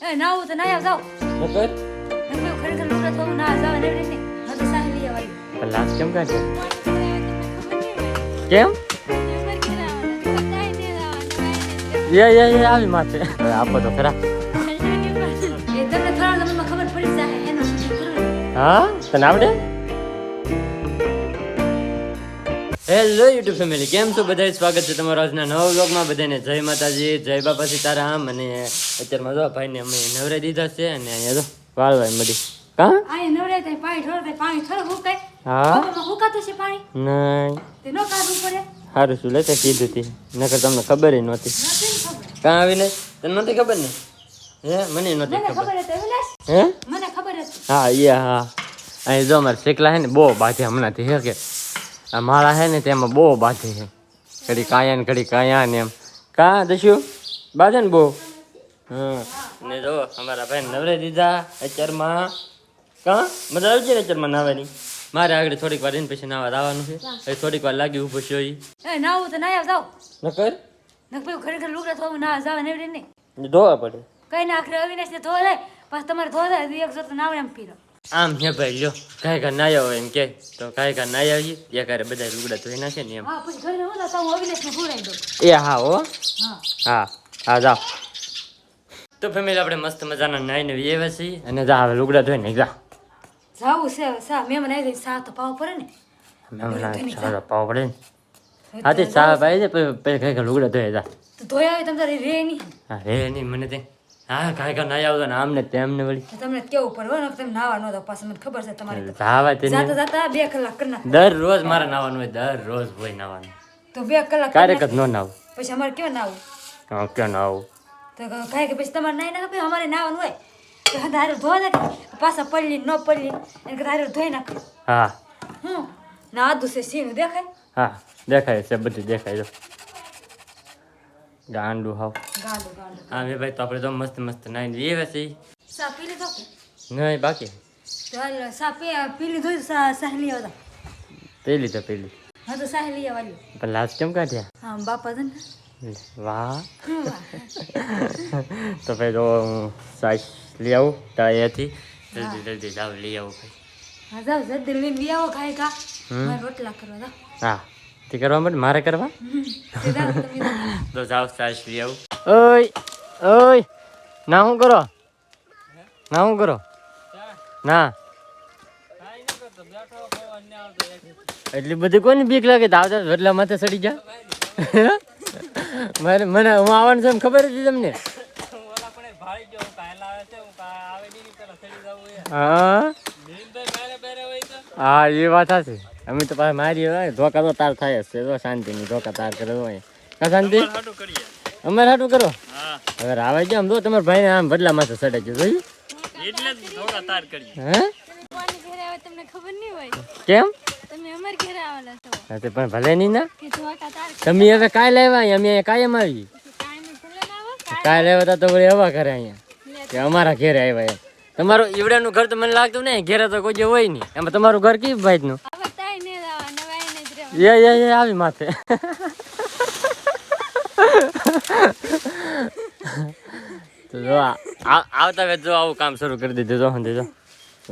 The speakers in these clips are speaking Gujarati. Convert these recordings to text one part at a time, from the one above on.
એ ના આવું તો ના આવ જાવ નકર? નકર ખરેખર લુગડા થોડું ના જાવ ને એવી રીતે તો સાહેબ લઈ આવવાની પણ કેમ કાઢે કેમ? યે યે યે આવી માથે. આપો તો ખરા. એ તમને થોડા સમયમાં ખબર પડી જાય એનો હા? તને આવડે? હેલો યુટ્યુબ ફેમિલી કેમ છો? બધા સ્વાગત છે તમારો આજના નવા વ્લોગમાં બધાને જય માતાજી જય બાપા સીતારામ. અને અત્યારમાં જો ભાઈને અમે નવરાઈ દીધા છે અને અહીંયા જો વાળવાય મળી. કા? આય નવરાઈ થાય પાણી થાય પાણી થોડો હુકાય હા? હુકાતું છે પાણી? નહીં. તે નો કાઢવું પડે? સારું શું લેતે કીધું તી. નકર તમને ખબર નહોતી. નથી કાં આવીને તને નહોતી ખબર ને? હે? મને નહોતી ખબર. હે? મને ખબર હતી. હા એ હા. અહીં જો અમારે શેકલા હે ને બહુ બાંધે હમણાંથી હે કે? આ માળા છે ને તેમાં બહુ બાંધે છે. ઘડી કાયા ને ઘડી કાયા ને એમ. કાં દસ્યું? બાંધે ને બહુ? હમ. ને જો અમારા ભાઈ નવરે દીધા અચરમાં. કા? મજા આવી છે ને અત્યારમાં નાવાની મારે આગળ થોડીક વાર એને પછી નાવા આવવાનું છે. હવે થોડીક વાર લાગી ઊભો છે એ નાવું તો નાયા જાવ નકર? નકર ખરેખર લુગડા થોડું ના જાવ ને એવડી નહીં. ધોવા પડે. કઈ ના આખરે અવિનાશ ને ધોવા જાય પાછું તમારે ધોવા જાય એક જોર તો એમ પીરો. આમ હે ભાઈ લ્યો. કાંઈ ઘર ના આવ્યો એમ કે. તો કાંઈ ઘર ના આવીએ. ત્યાં ઘરે બધા લુગડા ધોઈ નાખે ને એમ. તો એ હા હો. હા. હા જાઓ. તો ફેમિલી આપણે મસ્ત મજાના નાઈને વ્યવા છીએ અને જા હવે લુગડા ધોઈને જા. જાવું છે હવે સા આવી જાય સા તો પાવ પડે ને. મહેમાન ચાલો પાવ પડે ને. હા તે સા ભાઈ છે. પછી કઈ લુગડા ધોઈ જા. તો ધોઈ આવી તમે રે નહીં. હા રે નહીં મને તે હા કાંઈ કાંઈ નાઈ આવતો ને આમને તેમને વળી. તમને કેવું પડે હો ને તમે નાવા ન દો મને ખબર છે તમારી નાવા તે જાતા જાતા બે કલાક કરના દર રોજ મારે નાવાનું હોય દરરોજ હોય નાવાનું. તો બે કલાક ક્યારેક જ ન નાવું. પછી અમારે કેવા નાવું? હા ક્યાં નાવું? તો કાંઈ કે પછી તમારે નાઈ નાખે અમારે નાવાનું હોય. તો હારે ધોવા નાખે પાછા પડલી ન પડલી એને હારે ધોઈ નાખે. હા. હું ના આદુ છે સીનું દેખાય? હા દેખાય છે બધું દેખાય છે. ગાંડું હાવ. ગાંડું ગાંડું. હા ભાઈ તો આપણે તો મસ્ત મસ્ત નાઈને વ્યવા પછી સા પી લીધો નહીં બાકી. તો સા પી લીધો સહેલી તો આવતા પેલી તો પેલી. હા તો સહેલી આવવાની પણ લાસ્ટ કેમ કાઢ્યા? હા બાપા છે ને. વાહ. તો ભાઈ તો હું સાસ લઈ આવું ટાયાથી જલ્દી જલ્દી જાવ લઈ આવું ભાઈ. હા જાવ જલ્દી લઈને બી આવો ખાઈ કા રોટલા કરવા હા. તે કરવા માટે મારે કરવા? તો જાઓ સાસ લઈ આવું. ઓય ઓય ના શું કરો? ના શું કરો? ના. એટલી બધી કોને બીક લાગે? તો આવતા વડલા માથે સડી જા મારે મને હું આવવાનું છે એમ ખબર હતી તમને? હા? હા એ વાત સાચી. અમે તો પાછા મારી હોય ધોકા તો તાર થાય જ છે. તો શાંતિની ધોકા તાર કરે હોય. કા શાંતિ? અમારે હાટું કરો? હવે આવે છે આમ જો તમારા ભાઈને આમ બદલા માથે સડે છે જોયું? હે? તમારી ઘરે આવે તમને ખબર નહીં હોય? કેમ? તમે અમારી ઘરે આવેલા છો. હા તે પણ ભલે નહીં ના. કે ધોકા તાર તમે હવે કાય આવ્યા અમે અહીંયા કાયમ આવી નહીં ભલે ના કાલે તા તો વળી હવા કરે અહીંયા. કે અમારા ઘરે આવ્યા તમારું ઈવડાનું ઘર તો મને લાગતું નહીં ઘેરે તો કોઈ જે હોય નહીં. એમાં તમારું ઘર કઈ તાઈ ને યે યે યે આવી માથે. તો જો આવતા વેત જો આવું કામ શરૂ કરી દીધું તો હંધે જો.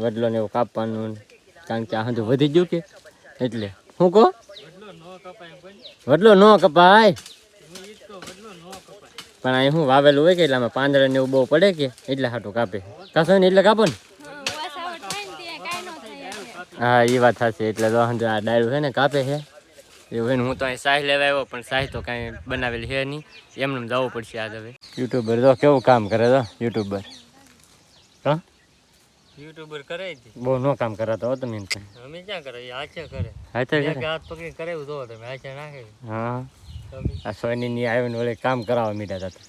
વડલો ને એવું કાપવાનું. કારણ કે આ સમજો વધી ગયું કે? એટલે. હું કહો? વડલો નો કપાય. પણ અહીં હું વાવેલું હોય કે એટલે આમાં પાંદડા ને એવું બહુ પડે કે? એટલે હાટું કાપે. કાસો ને એટલે કાપો ને. હા એ વાત થશે એટલે તો હંધું આ ડાયરું છે ને કાપે છે. એવું હોય ને હું તો અહીં સાહી લેવા આવ્યો પણ સાહી તો કાંઈ બનાવેલી છે નહીં. એમને જવું પડશે આજ હવે. યુટ્યુબર તો કેવું કામ કરે તો યુટ્યુબર? હા? યુટ્યુબર કરે બહુ નો કામ કરાતો હો તમે તો. અમે ક્યાં કરે? હાથે કરે. હા તો કરે. હાથ પકડી કરાવ્યું તો તમે હાથે નાખે. હા. આ સોની ની આવીને વળી કામ કરાવવા મીઠા હતા.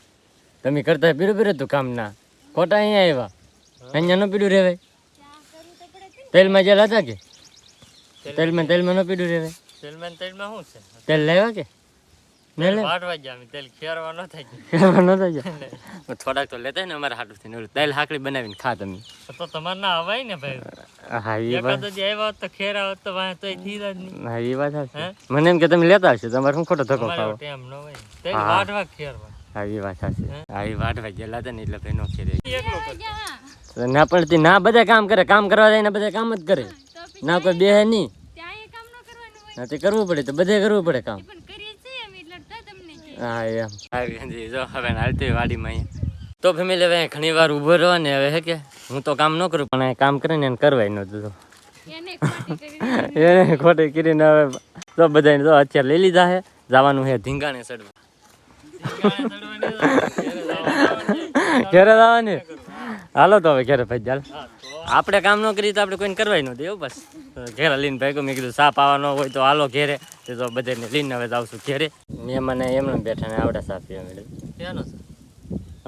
તમે કરતા બીરું બીરું તું કામ ના ખોટા અહીંયા આવ્યા? અહીંયા ન પીડું રેવાય તેલમાં જેલ હતા કે? તેલમાં તેલમાં ન પીડું રેવાય તેલમાં તેલમાં શું છે? તેલ લેવા કે? થોડાક તો લેતા ને અમારા હાટું થઈને. તેલ હાકડી બનાવીને ખા તમે તો તમારે ના અવાય ને ભાઈ. હા એ વાત. એ? મને એમ કે તમે લેતા હશો તમારે શું ખોટો ધક્કો ખાવો? ટેમ ન હોય. તેલ હા. એ વાત સાચી હે? આવી વાટવા ગયેલા હતા ને એટલે ભાઈ નો ખેરે. ના પડતી ના બધા કામ કરે કામ કરવા જાય ને બધા કામ જ કરે. ના કોઈ બે નહીં. ના તે કરવું પડે તો બધે કરવું પડે કામ. હા એમ. આવી જો હવે હાલતી વાડીમાં તો ફેમિલી હવે ઘણી વાર ઊભો રહ્યો ને હવે હે કે હું તો કામ ન કરું પણ અહીં કામ કરે ને એને કરવાય નતું તો એને ખોટી કરીને હવે તો બધાને તો અત્યારે લઈ લીધા છે જવાનું છે ધીંગાણે ચડવા. ઘરે જવાની. હાલો તો હવે ઘેરે ભાઈ ચાલ. આપણે કામ ન કરીએ તો આપણે કોઈને કરવાય ન દે બસ. ઘેરા લઈને ભાઈ મેં કીધું સાપ આવવાનો હોય તો હાલો ઘેરે. તે તો બધાને લઈને હવે જાવશું ઘેરે. મેં મને એમને બેઠા ને આવડા સાપ પીવા મળ્યું?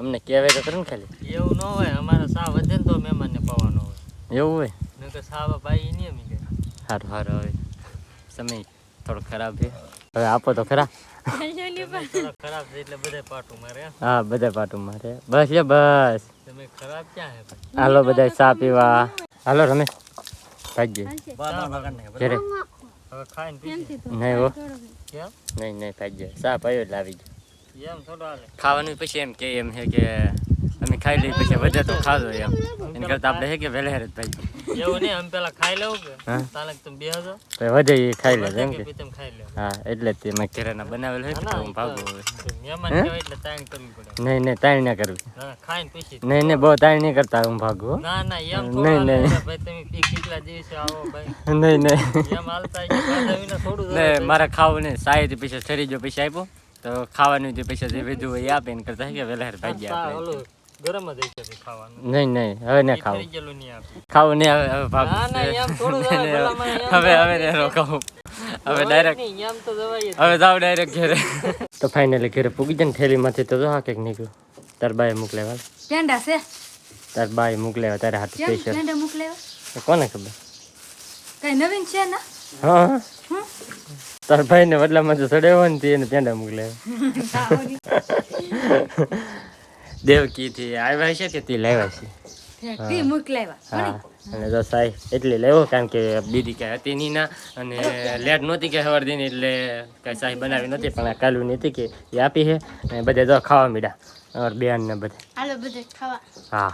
અમને કહેવાય તો ખરું ખાલી. એવું ન હોય અમારે સા વધે ને તો મહેમાનને પવાનો હોય. એવું હોય? નકર સાવા ભાઈ નહીં અમી સારું સારું હવે સમય થોડો ખરાબ છે. હવે આપો તો ખરા. થોડા ખરાબ છે એટલે બધા પાટું મારે હા. બધા પાટું મારે. બસ લે બસ. તમે ખરાબ ક્યાં હે ભાઈ? હાલો બધા ચા પીવા. હાલો રમેશ. બા ઘરે. હવે ખાઈને પીજે. નહીં હો. નહીં નહીં ભાગીએ ચા પાયો હાલે. ખાવાનું પછી એમ કે એમ છે કે અમે ખાઈ લઈ પછી વધે તો ખાજો એમ. એને કરતા આપણે છે કે વહેલે હેરત ભાઈ. એવું નહીં અમે પેલા ખાઈ લેવું કે? તાલક તાલે તમે બેહજો. તો વધે એ ખાઈ લે એમ કે? કે તમે ખાઈ લેવું હા એટલે તે મેં ઘરેના બનાવેલ ના, તો હું ભાગો હવે. મહેમાન કહેવાય એટલે તાણ કરવી પડે. નહીં નહીં તાણ ના કરવી. ના, ના, ખાઈને પછી. નહીં નહીં બહુ તાણ નહીં કરતા હું ભાગું હો. ના ના એમ નહીં, નહીં. ભાઈ તમે પી કેટલા દિવસે આવો ભાઈ. નહીં નહીં. એમ હાલતા થોડું ને મારે ખાવું નહીં. સાહેબ પૈસા ઠરી જો પૈસા આપ્યો તો ખાવાનું જે પૈસા જે વધુ હોય આપે એને કરતા કે વેલા ભાગ્યા આપણે. ગરમ જ હશે ખાવાનું. નહીં નહીં હવે ના ખાવું. થઈ નહીં આપે. ખાવું નહીં હવે હવે ભાગું ના, ના, એમ થોડું નહીં, જવાય, નહીં, ભલામણ એમ હવે હવે નહીં રોકાવું. હવે ડાયરેક્ટ એમ તો જવાય હવે જાવ ડાયરેક્ટ ઘરે. તો ફાઇનલી ઘરે પૂગી જાય ને થેલીમાંથી તો જો હા કંઈક નીકળ્યું. તાર બાય મોકલેવા છે? તાર બાય મોકલેવા તારે હાથ સ્પેશિયલ કોને ખબર? કઈ નવીન છે ને? હા? તાર ભાઈને બદલામાં જો સડ્યો હોય ને તેને પેંડા મોકલે દેવકીથી આવ્યા છે કે તે લાવ્યા છે? હા અને જો સાઈ એટલે લેવો કારણ કે બીજી કાંઈ હતી નહીં ના. અને લેટ નહોતી કે સવાર દીની એટલે કાંઈ સાહી બનાવી નહોતી પણ આ કાલું હતી કે એ આપી છે. અને બધે જો ખાવા મીડા ઓર બેન ને બધે. હા.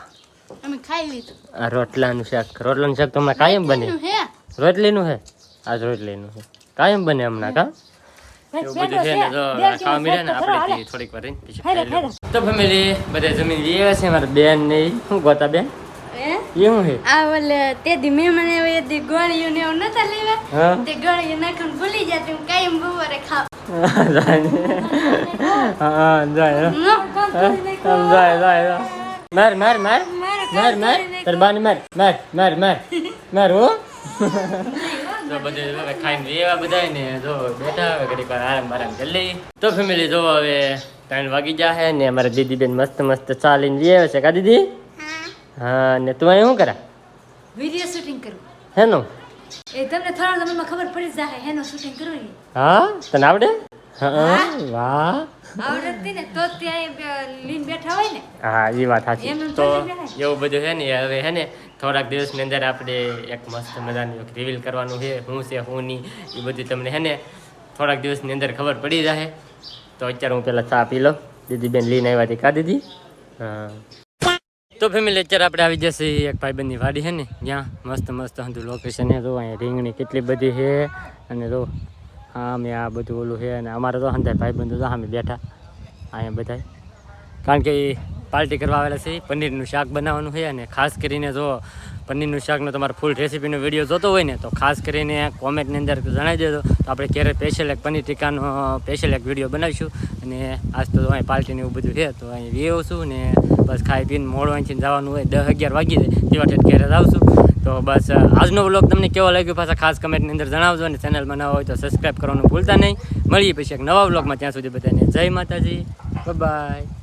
અમે ખાઈ લીધું. આ રોટલાનું શાક રોટલાનું શાક તો હમણાં કાયમ બને. રોટલીનું હે? આજ રોટલીનું હે. કાયમ બને હમણાં કા? એવું બધું છે ને જો ખાવા મીડા ને આપણે થોડીક વાર રહીને પછી. તો ફેમિલી બધા જમીન લઈએ છે મારા બેન ને શું ગોતા બેન? હે? એ શું આ ઓલે તે દી મેં મને એ તે ગોળીઓ ને એવું નતા લેવા. તે ગોળીઓ નાખીને ભૂલી જતી હું કાયમ બપોરે ખાવ. હા જાય જાય જાય જાય. માર માર માર. માર માર તાર બાને માર માર માર માર. માર હો. તો બધે ખાઈને એવા બધા ને જો બેઠા હવે ઘડી વાર આરામ આરામ કરી તો ફેમિલી જો હવે ત્રણ વાગી જાય ને અમારા દીદી બેન મસ્ત મસ્ત ચાલીને લઈ આવે છે કા દીદી? હા. ને તું અહીં શું કરા? વીડિયો શૂટિંગ કરું. હેનું? એ તમને થોડા સમયમાં ખબર પડી જાય હેનો શૂટિંગ કરવું હા? તને આવડે? હા વાહ. આવડતી ને તો ત્યાં બે- બેઠા હોય ને. હા એ વાત સાચી. તો એવું બધું છે ને હવે ને થોડાક દિવસની અંદર આપણે એક મસ્ત મજાનું એક રિવીલ કરવાનું છે શું છે હું નહીં એ બધું તમને ને થોડાક દિવસની અંદર ખબર પડી જશે તો અત્યારે હું પહેલાં ચા પી લઉં. દીદી બેન લઈને આવ્યા હતી કા દીદી? હા. તો ફેમિલી અત્યારે આપણે આવી જશે એક ભાઈબંધની વાડી છે ને, જ્યાં મસ્ત મસ્ત હતું લોકેશન છે જો અહીંયા રીંગણી કેટલી બધી છે અને જો હા અમે આ બધું ઓલું છે અને અમારે તો સંધાય ભાઈબંધો તો અમે બેઠા. અહીંયા બધાય. કારણ કે પાર્ટી કરવા આવેલા છે, પનીરનું શાક બનાવવાનું છે અને ખાસ કરીને જો પનીરનું શાકનો તમારે ફૂલ રેસીપીનો વીડિયો જોતો હોય ને, તો ખાસ કરીને કોમેન્ટની અંદર જણાવી દેજો. તો આપણે ક્યારે સ્પેશિયલ એક પનીર ટીકાનો સ્પેશિયલ એક વીડિયો બનાવીશું. અને આજ તો અહીં પાર્ટીને એવું બધું છે, તો અહીં વ્યવ છું ને બસ ખાઈ પીને મોડું અહીંથી જવાનું હોય, દસ અગિયાર વાગી જાય તેવા ઠેઠ ક્યારે આવશું. તો બસ આજનો બ્લોગ તમને કેવો લાગ્યો પાછા ખાસ કમેન્ટની અંદર જણાવજો અને ચેનલમાં નવા હોય તો સબસ્ક્રાઈબ કરવાનું ભૂલતા નહીં. મળીએ પછી એક નવા બ્લોગમાં ત્યાં સુધી બધાને જય માતાજી બાય